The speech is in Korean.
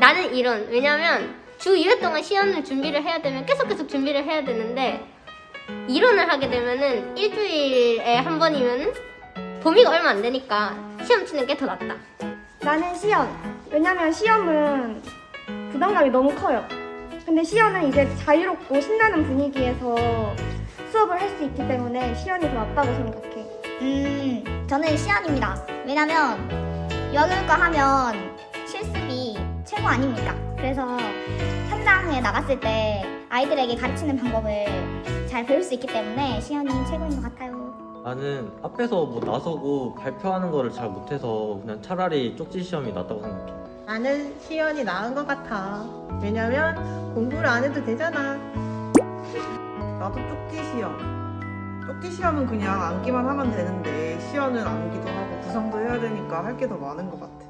나는 이런 왜냐면 주 2회 동안 시연을 준비를 해야 되면 계속 계속 준비를 해야 되는데 이론을 하게 되면은 일주일에 한 번이면 범위가 얼마 안 되니까 시험 치는 게 더 낫다. 나는 시연. 왜냐면 시험은 부담감이 너무 커요. 근데 시연은 이제 자유롭고 신나는 분위기에서 수업을 할 수 있기 때문에 시연이 더 낫다고 생각해. 음, 저는 시연입니다. 왜냐면 여름과 하면 실습이 아닙니까? 그래서 현장에 나갔을 때 아이들에게 가르치는 방법을 잘 배울 수 있기 때문에 시연이 최고인 것 같아요. 나는 앞에서 뭐 나서고 발표하는 거를 잘 못해서 그냥 차라리 쪽지 시험이 낫다고 생각해. 나는 시연이 나은 것 같아. 왜냐면 공부를 안 해도 되잖아. 나도 쪽지 시험. 쪽지 시험은 그냥 암기만 하면 되는데 시연은 암기도 하고 구상도 해야 되니까 할 게 더 많은 것 같아.